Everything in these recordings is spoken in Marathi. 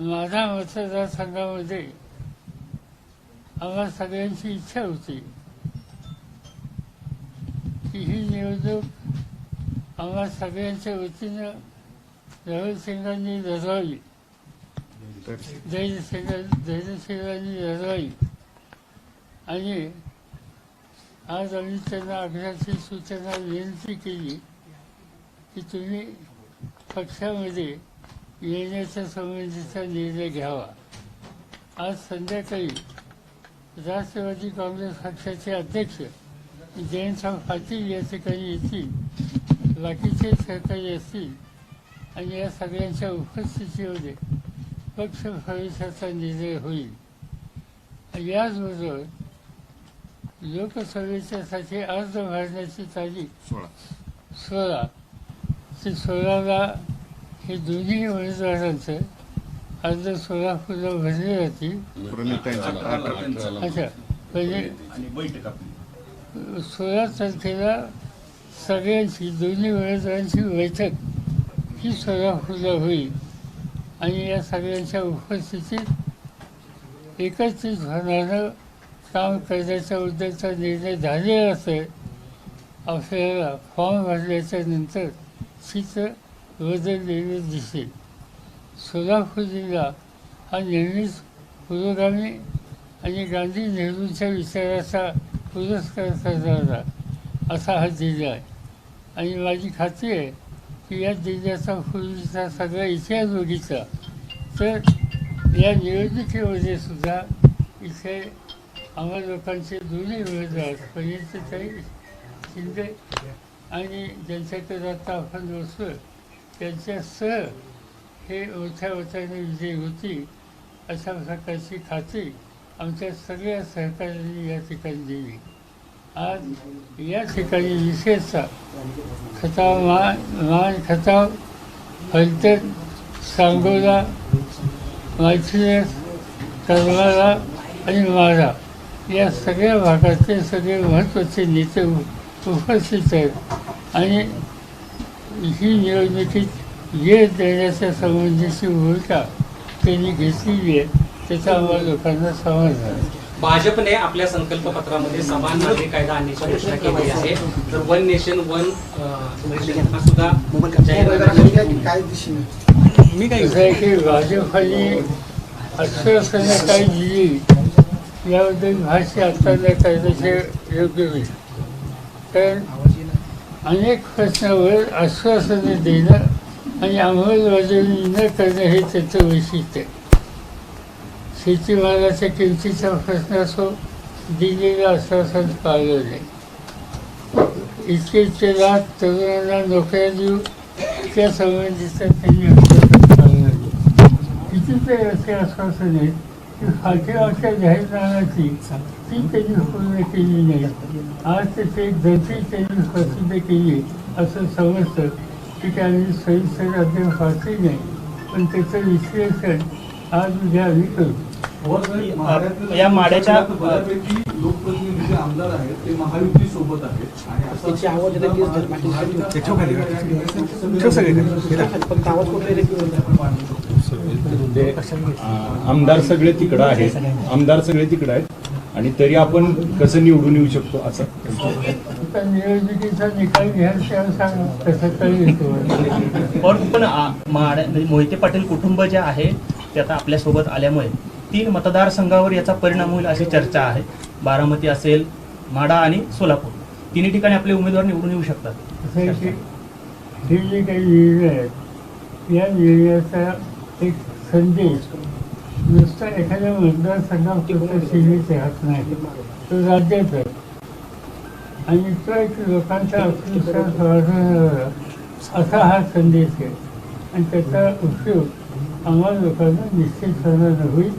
माझ्या मतदारसंघामध्ये आम्हा सगळ्यांची इच्छा होती की ही निवडणूक आम्हा सगळ्यांच्या वतीनं राहुल सिंगांनी लढवावी. धैर्यसिंग धैर्यसिंगांनी लढवावी. आणि आज आम्ही त्यांना आग्रहाची सूचना विनंती केली की तुम्ही पक्षामध्ये येण्याच्या संबंधीचा निर्णय घ्यावा. आज संध्याकाळी राष्ट्रवादी काँग्रेस पक्षाचे अध्यक्ष जयंतराव पाटील या ठिकाणी येतील बाकीचे सहकारी असतील आणि या सगळ्यांच्या उपस्थितीमध्ये पक्ष प्रवेशाचा निर्णय होईल. याचबरोबर लोकसभेच्यासाठी अर्ज भरण्याची तारीख सोळा. सोळा. ते सोळाला हे दोन्ही उमेदवारांचं अर्ज सोलापूरला भरले जातील अच्छा म्हणजे सोळा तारखेला सगळ्यांची दोन्ही उमेदवारांची बैठक ही सोलापूरला होईल. आणि या सगळ्यांच्या उपस्थितीत एकत्रित होणारं काम करण्याच्या उद्देशाचा निर्णय झालेला असेल आपल्याला फॉर्म भरल्याच्या नंतर चित्र बदललेलं दिसेल सोलापूर जिल्हा हा नेहमीच पुरोगामी आणि गांधी नेहरूंच्या विचाराचा पुरस्कार करणारा असा हा जिल्हा आहे आणि माझी खात्री आहे की या जिल्ह्याचा पूर्वीचा सगळा इतिहास बघितला तर या निवडणुकीमध्ये सुद्धा इथे आम्हा लोकांचे दोन्ही उमेदवार पंडितताई शिंदे आणि ज्यांच्याकडे आता आपण त्यांच्या त्यांच्यासह हे ओथ्या ओथ्याने विजयी होती अशा प्रकारची खात्री आमच्या सगळ्या सहकार्यांनी या ठिकाणी दिली. आज या ठिकाणी विशेषतः खताव मान मान खताव फलटण सांगोला मायथिनेस करमाला आणि मारा या सगळ्या भागातले सगळे महत्त्वाचे नेते उपस्थित आहेत. आणि ही निवडणुकीत यश देण्याच्या संबंधीची भूमिका त्यांनी घेतलेली आहे त्याचा आम्हाला लोकांना समाधान आहे. भाजपने आपल्या संकल्पपत्रामध्ये समान नागरिक कायदा आणण्याची घोषणा केली आहे. तर वन नेशन वन हा सुद्धा काय मी आहे की भाजपाने आश्वासनं काय दिली याबद्दल भाष्य आता नाही करण्याचे योग्य होईल. कारण अनेक प्रश्नावर आश्वासनं देणं आणि अंमलबजावणी न करणं हे त्याचं वैशिष्ट्य आहे. शेतीमालाच्या किमतीचा प्रश्न असो दिलेलं आश्वासन पाळलं नाही. इतके इतके लाख तरुणांना नोकऱ्या देऊ त्या संबंधीचं त्यांनी आश्वासन पाळलं नाही. कितीतरी असे आश्वासन आहेत की फाटीमागच्या जाहीरनाम्याची ती त्यांनी पूर्ण केली नाही आज त्याची धरती त्यांनी प्रसिद्ध केली असं समजतं की त्यांनी सविस्तर अद्याप वाचली नाही पण त्याचं विश्लेषण आज उद्या आम्ही करू या माड्याच्या- बऱ्यापैकी लोकप्रतिनिधी आमदार आहेत ते महायुती सोबत आहेत आणि आवाज आ- आमदार सगळे तिकडं आहेत. आमदार सगळे तिकडं आहेत. आणि तरी आपण कसं निवडून येऊ शकतो असं. निवडणुकीचा निकाल घ्यायला पण म्हणजे मोहिते पाटील कुटुंब जे आहे ते आता आपल्यासोबत आल्यामुळे तीन मतदारसंघावर याचा परिणाम होईल अशी चर्चा आहे. बारामती असेल माडा आणि सोलापूर. तिन्ही ठिकाणी आपले उमेदवार निवडून येऊ शकतात. हे जे काही निर्णय आहेत या निर्णयाचा एक संदेश. नुसता एखाद्या मतदारसंघापुरता सीमित राहत नाही. तो राज्यात आहे. आणि तो एक लोकांचा आत्मविश्वास वाढवणारा असा हा संदेश आहे. आणि त्याचा उपयोग आम्हाला लोकांना निश्चितपणानं होईल.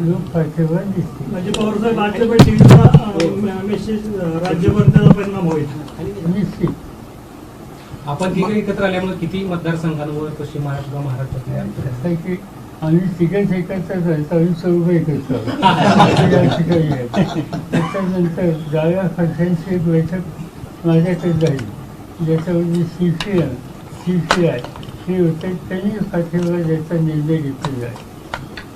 लोक पाठिंबा दिसतील. म्हणजे परिणाम होईल. निश्चित. आपण तिघे एकत्र आल्यामुळे किती मतदारसंघांवर पश्चिम महाराष्ट्र महाराष्ट्रात आणि आहे आम्ही तिघच एकत्रच आहेत आम्ही चौघ एकत्र. ठिकाणी त्याच्यानंतर डाव्या पक्षांची एक बैठक माझ्याकडे झाली. ज्याच्यामध्ये C C M C C I हे होते. त्यांनी पाठिंबा द्यायचा निर्णय घेतलेला आहे.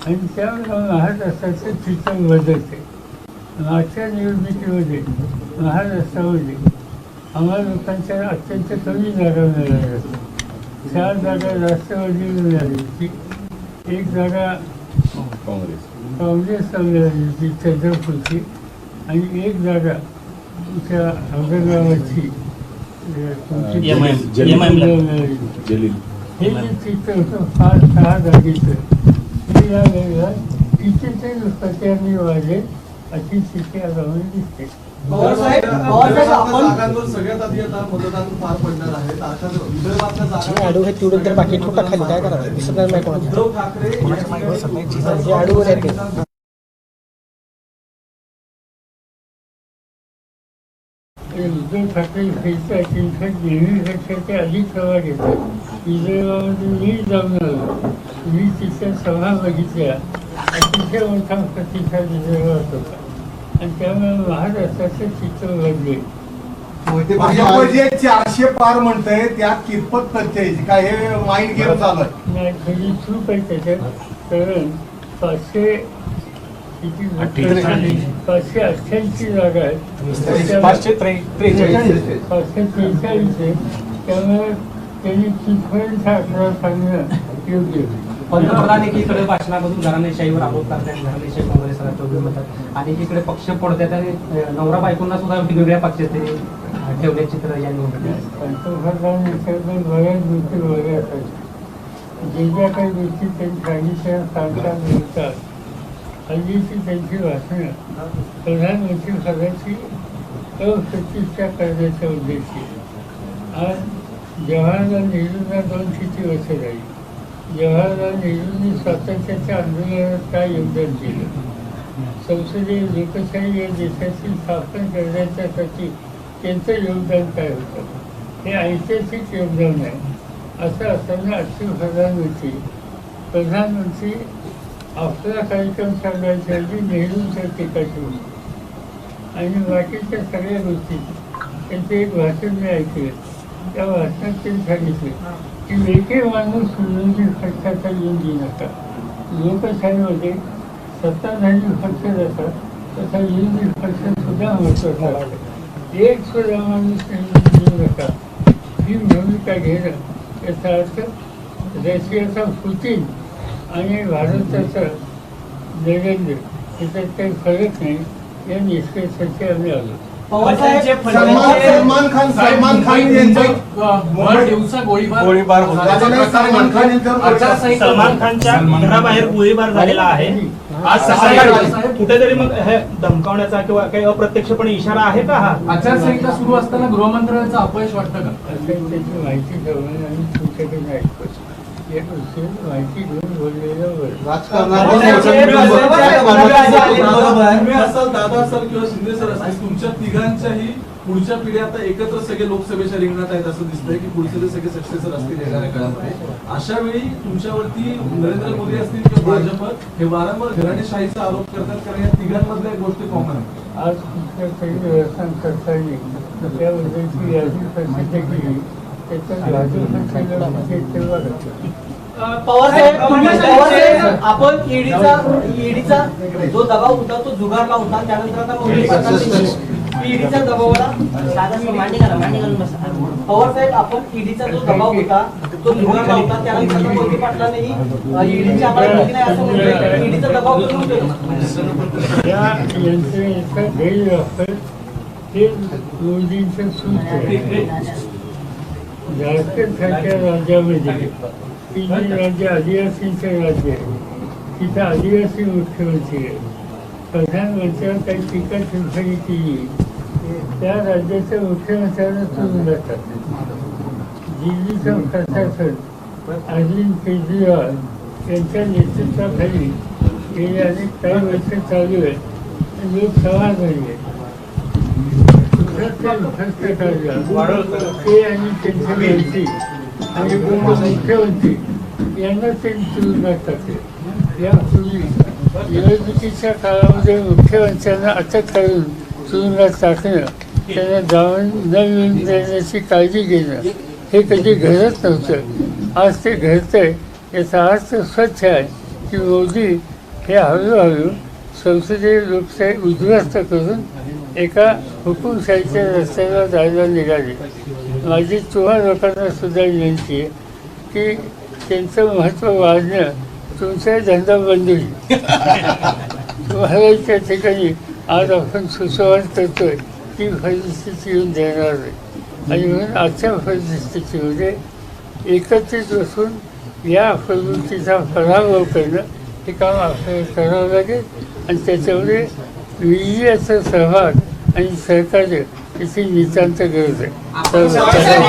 आणि त्यामुळे महाराष्ट्राचं चित्र बदलते. मागच्या निवडणुकीमध्ये महाराष्ट्रामध्ये आम्हाला लोकांच्या अत्यंत कमी जागा मिळाल्या. चार जागा राष्ट्रवादी मिळाली होती. एक जागा काँग्रेस. काँग्रेसला मिळाली होती चंद्रपूरची. आणि एक जागा तुमच्या औरंगाबादची. हे जे चित्र होतं फार सहा जागेचं. हे या वेळेला कितीतरी पत्यांनी वाढले अशी स्थिती आता दिसते. तर बाकी ठोका खाली काय करायचं? दिसत नाही कोणाच्या जे आडूवर ते. नेहमीपेक्षा अधिक सभा घेतात विदर्भामध्ये मी जाऊन आलो मी तिथल्या सभा बघितल्या. अतिशय मोठा प्रतिसाद विदर्भात होता. आणि त्यामुळे महाराष्ट्राचं चित्र भाजप जे चारशे पार म्हणतंय त्यात कितपत तथ्य आहे काय हे माइंड गेम चालू आहे नाही आहे त्याच्यात कारण पाचशे किती पाचशे अठ्ठ्याऐंशी जागा आहेत. पाचशे त्रे- त्रेचाळीस. पाचशे त्रेचाळीस आहे. त्यामुळे त्यांनी तिथपर्यंत आकडा सांगणं योग्य आहे. पंतप्रधान एकीकडे भाषणामधून घराणेशाहीवर आरोप करतात घराणेशाही काँग्रेस राष्ट्रवादी म्हणतात आणि एकीकडे पक्ष पडतात आणि नवरा बायकोंना सुद्धा वेगवेगळ्या पक्षात ते ठेवले चित्र या निवडणुकीत. पंतप्रधान बऱ्याच गोष्टी वेगळ्या असतात जे ज्या काही गोष्टी त्यांनी सांगितल्या सांगता मिळतात. हल्लीची त्यांची भाषणं. प्रधानमंत्री पदाची अप्रतिष्ठा करण्याच्या उद्देशी आज जवाहरलाल नेहरूंना दोन किती वर्ष झाली? जवाहरलाल नेहरूंनी स्वातंत्र्याच्या आंदोलनात काय योगदान केलं. संसदीय लोकशाही या देशाची स्थापन करण्याच्यासाठी त्यांचं योगदान काय होतं? हे ऐतिहासिक योगदान आहे असं असताना आजचे प्रधानमंत्री प्रधानमंत्री आपला कार्यक्रम सांगायच्या ऐवजी नेहरूंच्या टीका केली आणि बाकीच्या सगळ्या गोष्टी त्यांचं एक भाषण मी ऐकलं. त्या भाषणात त्यांनी सांगितलं की वेगळे माणूस विरोधी खर्चाचा येऊन देऊ असतात लोकशाहीमध्ये सत्ताधारी पक्ष जातात तसा विरोधी पक्ष सुद्धा महत्त्वाचा आहे एक सुद्धा माणूस निवडून नका ही भूमिका घेणं याचा अर्थ रशियाचा पुतीन आणि भारताचा नरेंद्र याच्यात काही फरक नाही या निष्कर्षाचे आम्ही आलो. सलमान सलमान खान सलमान खान यांचं गोळीबार गोळीबार सलमान खान सलमान खानच्या सलमान खान. घराबाहेर गोळीबार झालेला आहे. आज सकाळी कुठेतरी मग हे धमकावण्याचा किंवा काही अप्रत्यक्षपणे इशारा आहे का हा? आचारसंहिता सुरू असताना गृहमंत्र्यांचं अपयश वाटतं का? माहिती दादा असाल किंवा शिंदे सर असतील तुमच्या तिघांच्याही पुढच्या पिढ्या आता एकत्र सगळे लोकसभेच्या रिंगणात आहेत असं दिसतंय की पुढचे जे सगळे सक्सेसर असतील येणाऱ्या काळामध्ये अशा वेळी तुमच्यावरती नरेंद्र मोदी असतील किंवा भाजप हे वारंवार घराणेशाहीचा आरोप करतात कारण या तिघांमधल्या एक गोष्टी कॉमन आहे आज तुमच्या काही व्यवस्थान येईल त्याबद्दलची यादी प्रसिद्ध केली त्याच्यात पवारसाहेब पवारसाहेब आपण ईडीचा ईडीचा जो दबाव होता तो जुगारला होता त्यानंतर आता मोदी सरकारने ईडीच्या दबावाला पवारसाहेब आपण ईडीचा जो दबाव होता तो जुगारला होता त्यानंतर आता मोदी पाटलांनी ईडीची आम्हाला माहिती नाही असं म्हणलं ईडीचा दबाव करून ठेवला या यंत्रणेचा गैरवापर हे मोदींचं सूत्र आहे झारखंड सारख्या राज्यामध्ये ती जी राज्य आदिवासींचं राज्य आहे तिथं आदिवासी मुख्यमंत्री आहे प्रधानमंत्र्यांवर काही टीका टिप्पणी केली. त्या राज्याच्या मुख्यमंत्र्यांना चुरून जातात दिल्लीचं प्रशासन अरविंद केजरीवाल यांच्या नेतृत्वाखाली गेले अनेक काही वर्ष चालू आहेत. लोक समाधानी झाली आहेत ते आणि त्यांची मंत्री आणि उपमुख्यमंत्री यांना ते तुलना करते यापूर्वी निवडणुकीच्या काळामध्ये मुख्यमंत्र्यांना अटक करून तुरुंगात टाकणं त्यांना जाऊन न मिळून देण्याची काळजी घेणं हे कधी घडत नव्हतं. आज ते घडतंय याचा अर्थ स्वच्छ आहे की मोदी हे हळूहळू संसदीय लोकशाही उद्ध्वस्त करून एका हुकुमशाहीच्या रस्त्याला जायला निघाले. माझी तुम्हा लोकांना सुद्धा विनंती आहे की त्यांचं महत्त्व वाढणं तुमचा धंदा बंद होईल तुम्हाला त्या ठिकाणी आज आपण सुसंवाद करतोय ती परिस्थिती येऊन देणार नाही. आणि म्हणून आजच्या परिस्थितीमध्ये एकत्रित बसून या प्रवृत्तीचा पराभव करणं हे काम आपल्याला करावं लागेल. आणि त्याच्यामुळे विजयाचा सहभाग आणि सहकार्य याची नितांत गरज आहे.